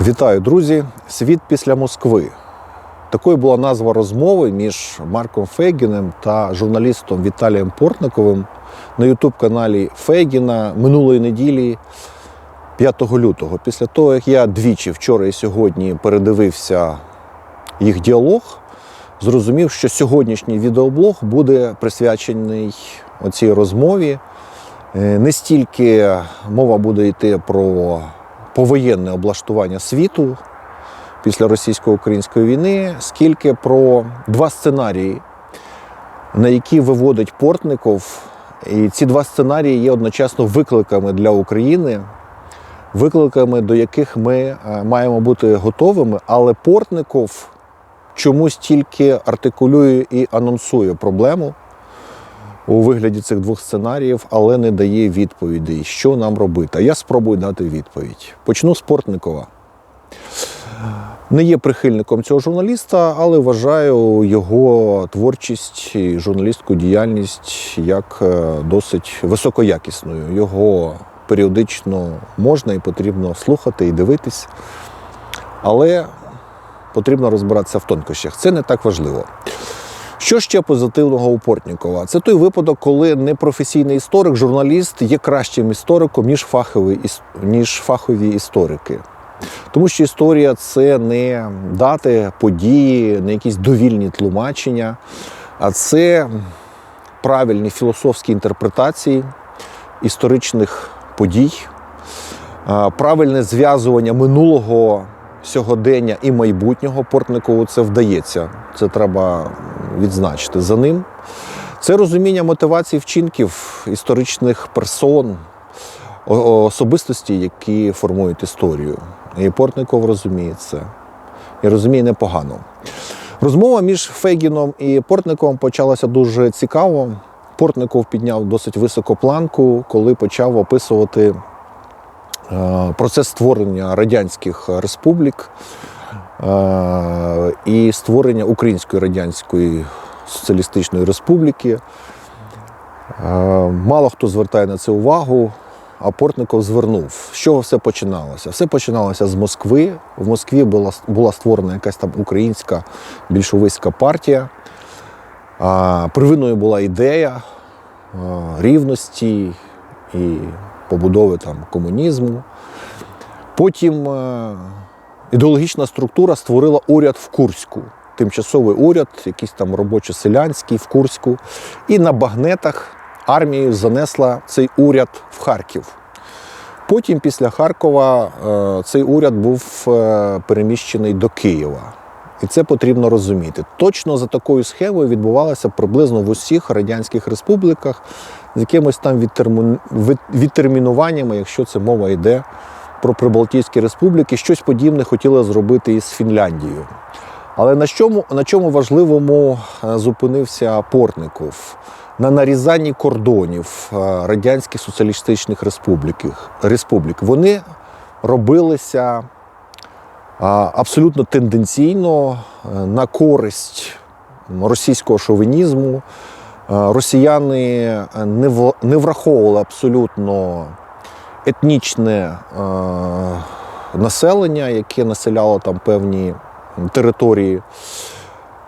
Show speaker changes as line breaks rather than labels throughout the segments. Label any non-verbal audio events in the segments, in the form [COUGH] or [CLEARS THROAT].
Вітаю, друзі! Світ після Москви. Такою була назва розмови між Марком Фейгіним та журналістом Віталієм Портниковим на ютуб-каналі Фейгіна минулої неділі 5 лютого. Після того, як я двічі вчора і сьогодні передивився їх діалог, зрозумів, що сьогоднішній відеоблог буде присвячений оцій розмові. Е, Не стільки мова буде йти про повоєнне облаштування світу після російсько-української війни, скільки про два сценарії, на які виводить Портников. І ці два сценарії є одночасно викликами для України, викликами, до яких ми е, маємо бути готовими, але Портников чомусь тільки артикулює і анонсує проблему у вигляді цих двох сценаріїв, але не дає відповідей, що нам робити. А я спробую дати відповідь. Почну з Портникова. Не є прихильником цього журналіста, але вважаю його творчість і журналістську діяльність як е, досить високоякісною. Його періодично можна і потрібно слухати і дивитись, але потрібно розбиратися в тонкощах. Це не так важливо. Що ще позитивного у Портнікова? Це той випадок, коли непрофесійний історик, журналіст є кращим істориком, ніж фахові, іс- ніж фахові історики. Тому що історія це не дати, події, не якісь довільні тлумачення, а це правильні філософські інтерпретації історичних подій, правильне зв'язування минулого сьогодення і майбутнього Портникову це вдається. Це треба відзначити за ним. Це розуміння мотивацій вчинків історичних персон, особистості, які формують історію. І Портников розуміє це. І розуміє непогано. Розмова між Фейгіном і Портниковим почалася дуже цікаво. Портников підняв досить високу планку, коли почав описувати е, процес створення радянських республік і створення Української Радянської Соціалістичної Республіки. Мало хто звертає на це увагу, а Портников звернув. З чого все починалося? Все починалося з Москви. В Москві була, була створена якась там українська більшовицька партія. А, Первинною була ідея рівності і побудови там, комунізму. Потім е, ідеологічна структура створила уряд в Курську. Тимчасовий уряд, якийсь там робочо-селянський в Курську. І на багнетах армією занесла цей уряд в Харків. Потім, після Харкова, е, цей уряд був е, переміщений до Києва. І це потрібно розуміти. Точно за такою схемою відбувалося приблизно в усіх радянських республіках з якимось там відтермінуваннями, якщо це мова йде про Прибалтійські республіки. Щось подібне хотіли зробити із Фінляндією. Але на чому, на чому важливому е, зупинився Портников? На нарізанні кордонів е, радянських соціалістичних республік. республік. Вони робилися абсолютно тенденційно е, на користь російського шовінізму. Е, Росіяни е, не враховували абсолютно етнічне е, населення, яке населяло там певні території.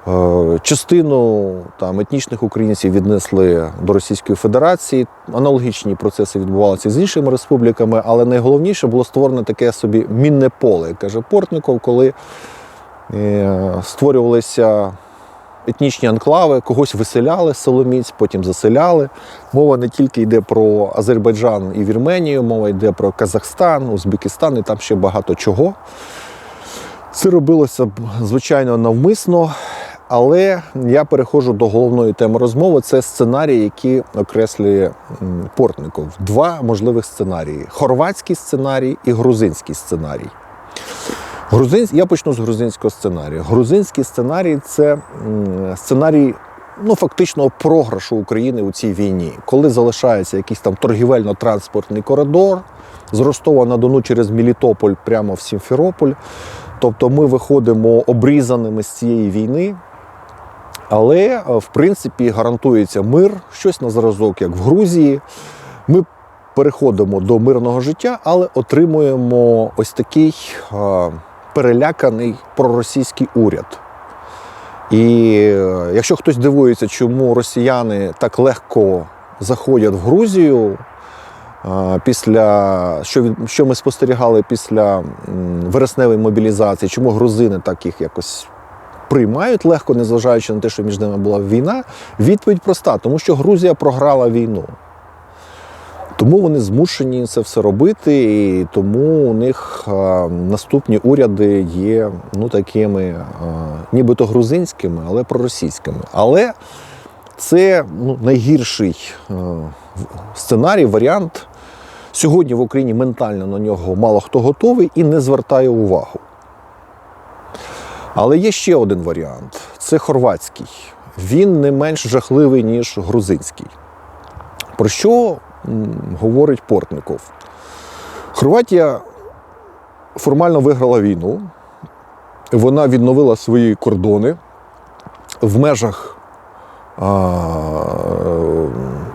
Е, Частину там етнічних українців віднесли до Російської Федерації. Аналогічні процеси відбувалися з іншими республіками, але найголовніше було створено таке собі мінне поле, як каже Портников, коли е, створювалися етнічні анклави, когось виселяли з Соломіць, потім заселяли. Мова не тільки йде про Азербайджан і Вірменію, мова йде про Казахстан, Узбекистан і там ще багато чого. Це робилося звичайно навмисно, але я переходжу до головної теми розмови. Це сценарій, які окреслює Портников. Два можливих сценарії: хорватський сценарій і грузинський сценарій. Грузин... Я почну з грузинського сценарію. Грузинський сценарій це сценарій ну, фактичного програшу України у цій війні, коли залишається якийсь там торгівельно-транспортний коридор з Ростова на Дону через Мелітополь прямо в Сімферополь. Тобто ми виходимо обрізаними з цієї війни. Але, е, в принципі, гарантується мир, щось на зразок, як в Грузії. Ми переходимо до мирного життя, але отримуємо ось такий е, переляканий проросійський уряд. І е, якщо хтось дивується, чому росіяни так легко заходять в Грузію, е, після що, що ми спостерігали після вересневої мобілізації, чому грузини так їх якось приймають легко, незважаючи на те, що між ними була війна, відповідь проста, тому що Грузія програла війну. Тому вони змушені це все робити, і тому у них наступні уряди є ну, такими, нібито грузинськими, але проросійськими. Але це ну, найгірший сценарій, варіант. Сьогодні в Україні ментально на нього мало хто готовий і не звертає увагу. Але є ще один варіант це хорватський. Він не менш жахливий, ніж грузинський. Про що говорить Портников? Хорватія формально виграла війну, вона відновила свої кордони в межах а,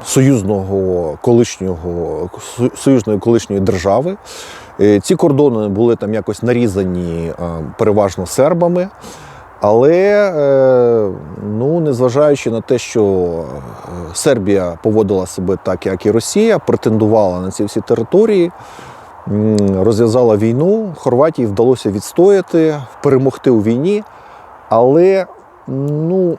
союзного колишнього, союзної колишньої держави. Е, Ці кордони були там якось нарізані переважно сербами. Але е, ну, незважаючи на те, що е, Сербія поводила себе так, як і Росія, претендувала на ці всі території, розв'язала війну, Хорватії вдалося відстояти, перемогти у війні. Але ну,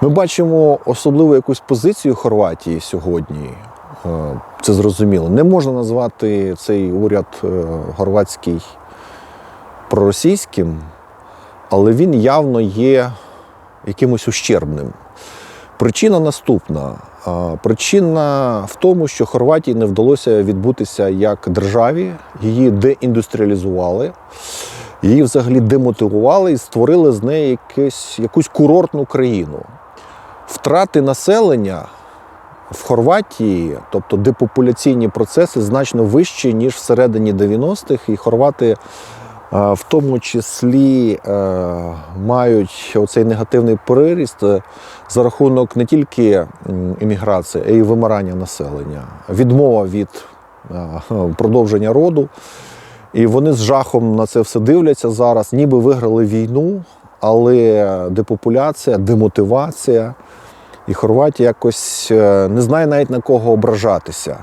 ми бачимо особливу якусь позицію Хорватії сьогодні. Е, Це зрозуміло. Не можна назвати цей уряд хорватський проросійським, але він явно є якимось ущербним. Причина наступна. Причина в тому, що Хорватії не вдалося відбутися як державі, її деіндустріалізували, її взагалі демотивували і створили з неї якесь, якусь курортну країну. Втрати населення в Хорватії, тобто депопуляційні процеси, значно вищі, ніж всередині 90-х, і хорвати в тому числі е, мають оцей негативний приріст е, за рахунок не тільки імміграції, а й вимирання населення, відмова від е, продовження роду. І вони з жахом на це все дивляться зараз, ніби виграли війну, але депопуляція, демотивація. І Хорватія якось не знає навіть на кого ображатися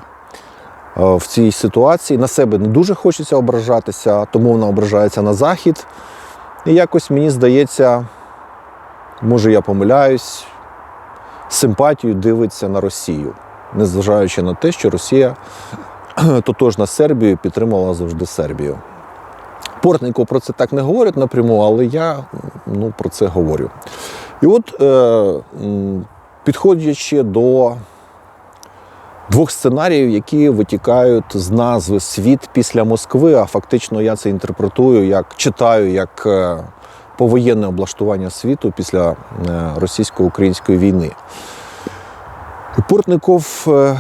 в цій ситуації. На себе не дуже хочеться ображатися, тому вона ображається на захід. І якось мені здається, може я помиляюсь, з симпатією дивиться на Росію, незважаючи на те, що Росія [CLEARS THROAT] тотожна з Сербією підтримувала завжди Сербію. Портников про це так не говорить напряму, але я ну, про це говорю. І от, е, підходячи до двох сценаріїв, які витікають з назви Світ після Москви, а фактично я це інтерпретую як читаю як е, повоєнне облаштування світу після е, російсько-української війни. Портников е,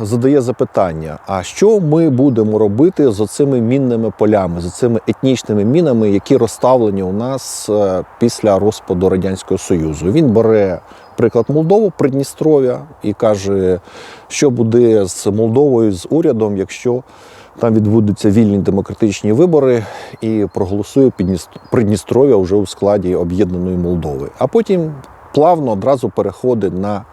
задає запитання: а що ми будемо робити з оцими мінними полями, з цими етнічними мінами, які розставлені у нас після розпаду Радянського Союзу? Він бере приклад Молдову, Придністров'я і каже, що буде з Молдовою, з урядом, якщо там відбудуться вільні демократичні вибори і проголосує Придністров'я вже у складі об'єднаної Молдови. А потім плавно одразу переходить на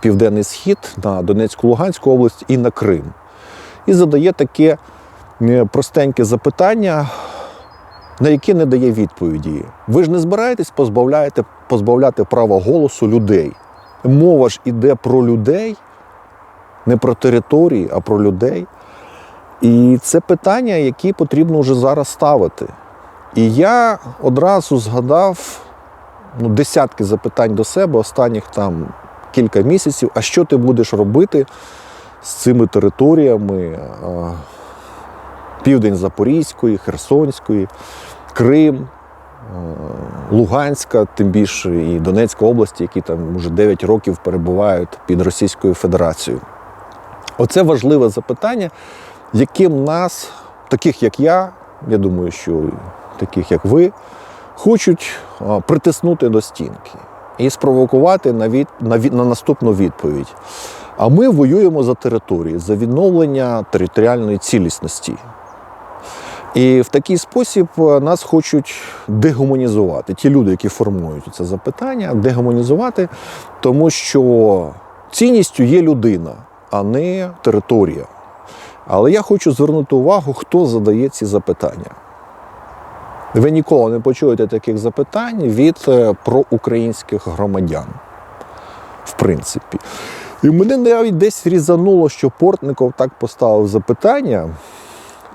південний схід, на Донецьку, Луганську область і на Крим. І задає таке простеньке запитання, на яке не дає відповіді. Ви ж не збираєтесь позбавляєте, позбавляти права голосу людей. Мова ж іде про людей, не про території, а про людей. І це питання, які потрібно вже зараз ставити. І я одразу згадав ну, десятки запитань до себе останніх там кілька місяців. А що ти будеш робити з цими територіями? Південь Запорізької, Херсонської, Крим, Луганська, тим більше і Донецька області, які там вже 9 років перебувають під Російською Федерацією. Оце важливе запитання, яким нас, таких як я, я думаю, що таких як ви, хочуть притиснути до стінки і спровокувати на, від, на, на наступну відповідь. А ми воюємо за території, за відновлення територіальної цілісності. І в такий спосіб е, нас хочуть дегуманізувати. Ті люди, які формують це запитання, дегуманізувати, тому що цінністю є людина, а не територія. Але я хочу звернути увагу, хто задає ці запитання. Ви ніколи не почуєте таких запитань від е, проукраїнських громадян. В принципі. І мене навіть десь різануло, що Портников так поставив запитання,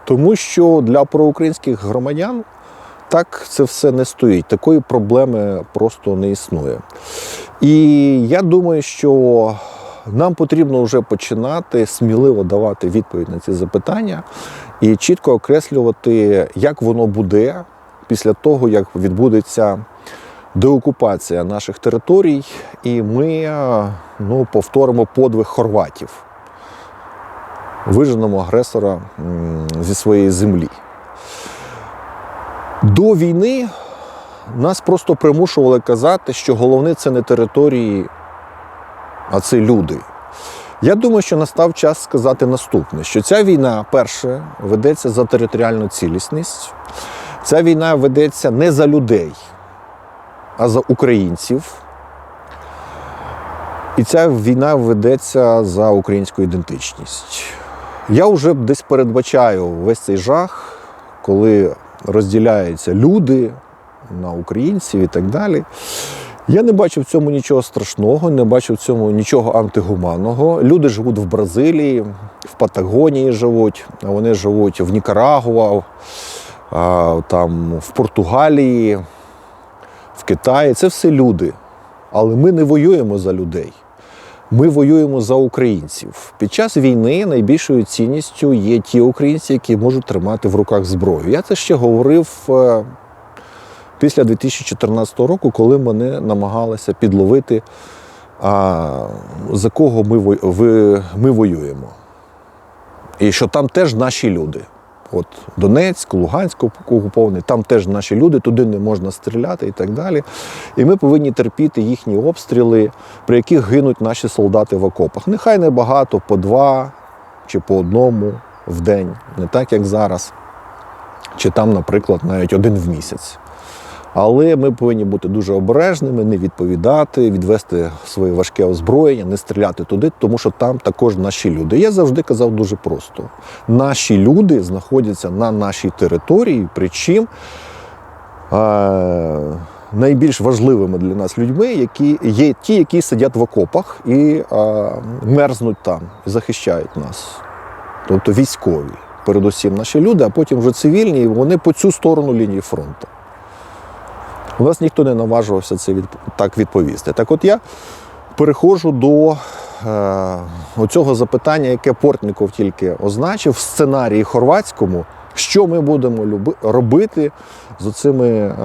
тому що для проукраїнських громадян так це все не стоїть. Такої проблеми просто не існує. І я думаю, що нам потрібно вже починати сміливо давати відповідь на ці запитання і чітко окреслювати, як воно буде після того, як відбудеться деокупація наших територій, і ми ну, повторимо подвиг хорватів, виженемо агресора зі своєї землі. До війни нас просто примушували казати, що головне це не території, а це люди. Я думаю, що настав час сказати наступне: що ця війна, перше, ведеться за територіальну цілісність. Ця війна ведеться не за людей, а за українців. І ця війна ведеться за українську ідентичність. Я вже десь передбачаю весь цей жах, коли розділяються люди на українців і так далі. Я не бачу в цьому нічого страшного, не бачу в цьому нічого антигуманного. Люди живуть в Бразилії, в Патагонії живуть, вони живуть в Нікарагуа, там, в Португалії, в Китаї. Це все люди. Але ми не воюємо за людей. Ми воюємо за українців. Під час війни найбільшою цінністю є ті українці, які можуть тримати в руках зброю. Я це ще говорив е, після 2014 року, коли мене намагалися підловити, а, за кого ми, ви- ми воюємо. І що там теж наші люди. От Донецьк, Луганськ окупований, там теж наші люди, туди не можна стріляти і так далі. І ми повинні терпіти їхні обстріли, при яких гинуть наші солдати в окопах. Нехай не багато, по два чи по одному в день, не так як зараз, чи там, наприклад, навіть один в місяць. Але ми повинні бути дуже обережними, не відповідати, відвести своє важке озброєння, не стріляти туди, тому що там також наші люди. Я завжди казав дуже просто: наші люди знаходяться на нашій території, причому е, найбільш важливими для нас людьми, які є ті, які сидять в окопах і е, мерзнуть там, і захищають нас. Тобто військові, передусім наші люди, а потім вже цивільні, і вони по цю сторону лінії фронту. У нас ніхто не наважувався це від, так відповісти. Так от я переходжу до е, оцього запитання, яке Портніков тільки означив в сценарії хорватському, що ми будемо люби, робити з оцими е,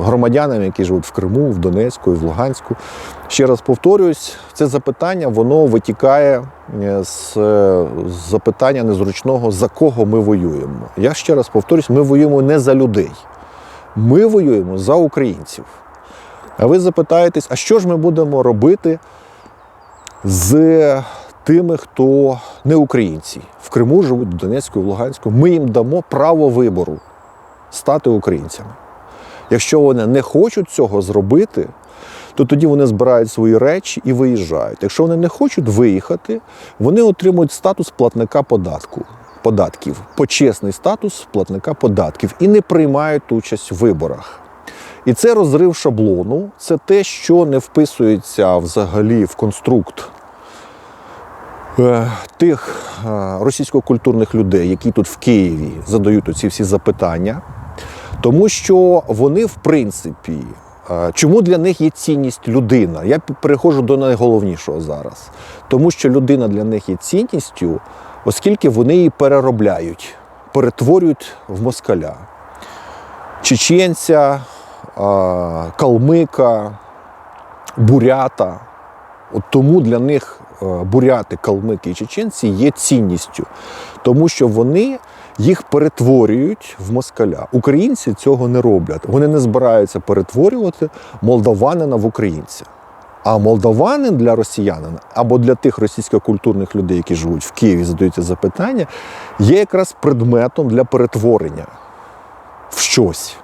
громадянами, які живуть в Криму, в Донецьку і в Луганську. Ще раз повторюсь, це запитання воно витікає е, з, з запитання незручного, за кого ми воюємо. Я ще раз повторюсь, ми воюємо не за людей. Ми воюємо за українців. А ви запитаєтесь, а що ж ми будемо робити з тими, хто не українці? В Криму живуть, в Донецьку, в Луганську. Ми їм дамо право вибору стати українцями. Якщо вони не хочуть цього зробити, то тоді вони збирають свої речі і виїжджають. Якщо вони не хочуть виїхати, вони отримують статус платника податку. Податків, почесний статус платника податків і не приймають участь в виборах. І це розрив шаблону, це те, що не вписується взагалі в конструкт е, тих е, російсько-культурних людей, які тут в Києві задають оці всі запитання, тому що вони, в принципі, е, чому для них є цінність людина? Я переходжу до найголовнішого зараз. Тому що людина для них є цінністю, оскільки вони її переробляють, перетворюють в москаля. Чеченця, калмика, бурята. От тому для них е, буряти, калмики і чеченці є цінністю, тому що вони їх перетворюють в москаля. Українці цього не роблять. Вони не збираються перетворювати молдаванина в українця. А молдаванин для росіянина або для тих російськокультурних людей, які живуть в Києві, задають це запитання, є якраз предметом для перетворення в щось.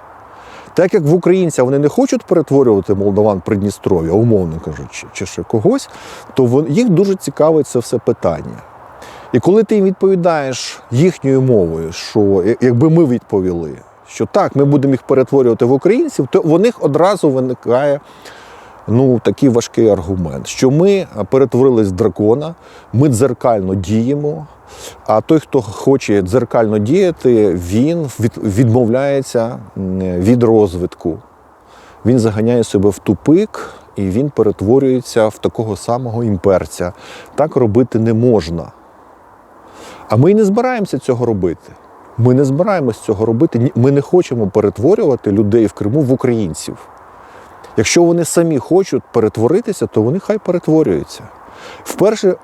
Так як в українця вони не хочуть перетворювати молдаван Придністров'я, умовно кажучи, чи ще когось, то їх дуже цікавить це все питання. І коли ти їм відповідаєш їхньою мовою, що якби ми відповіли, що так, ми будемо їх перетворювати в українців, то у них одразу виникає ну, такий важкий аргумент, що ми перетворились в дракона, ми дзеркально діємо. А той, хто хоче дзеркально діяти, він відмовляється від розвитку. Він заганяє себе в тупик і він перетворюється в такого самого імперця. Так робити не можна. А ми й не збираємося цього робити. Ми не збираємося цього робити. Ми не хочемо перетворювати людей в Криму в українців. Якщо вони самі хочуть перетворитися, то вони хай перетворюються. Вперше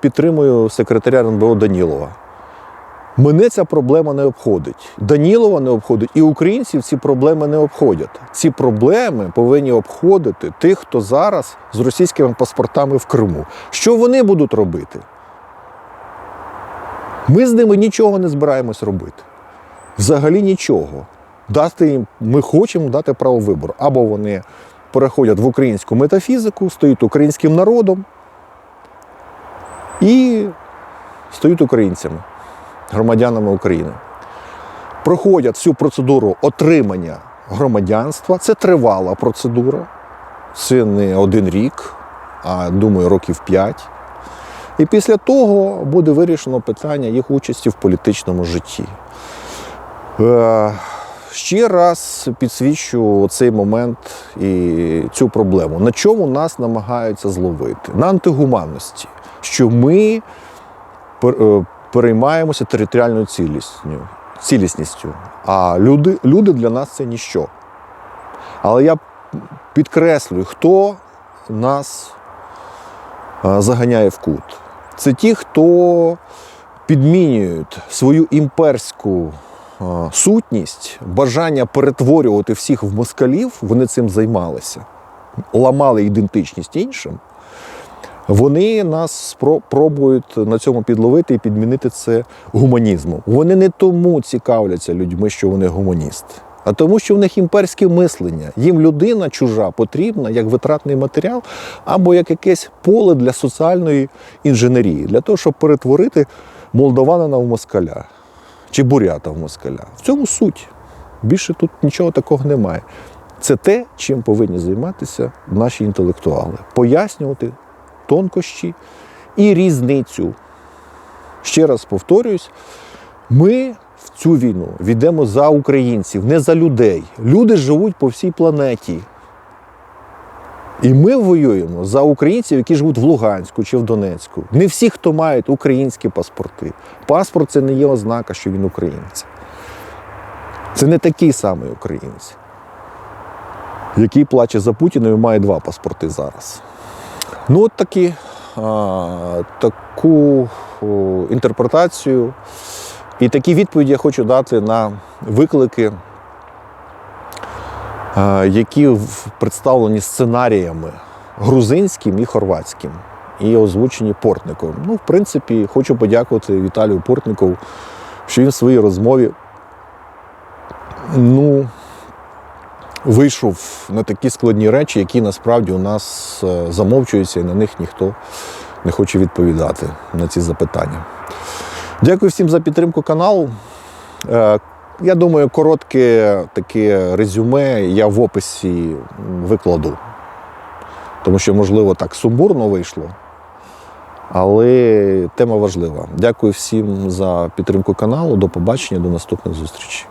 підтримую секретаря РНБО Данілова. Мене ця проблема не обходить. Данілова не обходить, і українців ці проблеми не обходять. Ці проблеми повинні обходити тих, хто зараз з російськими паспортами в Криму. Що вони будуть робити? Ми з ними нічого не збираємось робити. Взагалі нічого. Дати їм, ми хочемо дати право вибору. Або вони переходять в українську метафізику, стають українським народом і стають українцями, громадянами України. Проходять всю процедуру отримання громадянства. Це тривала процедура. Це не один рік, а думаю, років п'ять. І після того буде вирішено питання їх участі в політичному житті. Ще раз підсвічу цей момент і цю проблему. На чому нас намагаються зловити? На антигуманності, що ми е, переймаємося територіальною цілісністю, цілісністю, а люди, люди для нас це ніщо. Але я підкреслюю, хто нас е, заганяє в кут. Це ті, хто підмінюють свою імперську сутність, бажання перетворювати всіх в москалів, вони цим займалися, ламали ідентичність іншим. Вони нас пробують на цьому підловити і підмінити це гуманізмом. Вони не тому цікавляться людьми, що вони гуманісти, а тому, що в них імперське мислення. Їм людина чужа потрібна як витратний матеріал або як якесь поле для соціальної інженерії, для того, щоб перетворити молдаванина в москаля чи бурята в москаля. В цьому суть. Більше тут нічого такого немає. Це те, чим повинні займатися наші інтелектуали. Пояснювати тонкощі і різницю. Ще раз повторююсь, ми в цю війну відемо за українців, не за людей. Люди живуть по всій планеті. І ми воюємо за українців, які живуть в Луганську чи в Донецьку. Не всі, хто мають українські паспорти. Паспорт це не є ознака, що він українець. Це не такий самий українець, який плаче за Путіна і має два паспорти зараз. Ну, от такі, а, таку о, інтерпретацію і такі відповіді я хочу дати на виклики, які представлені сценаріями грузинським і хорватським, і озвучені Портниковим. Ну, в принципі, хочу подякувати Віталію Портникову, що він в своїй розмові ну, вийшов на такі складні речі, які насправді у нас е, замовчуються, і на них ніхто не хоче відповідати на ці запитання. Дякую всім за підтримку каналу. Я думаю, коротке таке резюме я в описі викладу. Тому що, можливо, так сумбурно вийшло. Але тема важлива. Дякую всім за підтримку каналу. До побачення, до наступних зустрічей.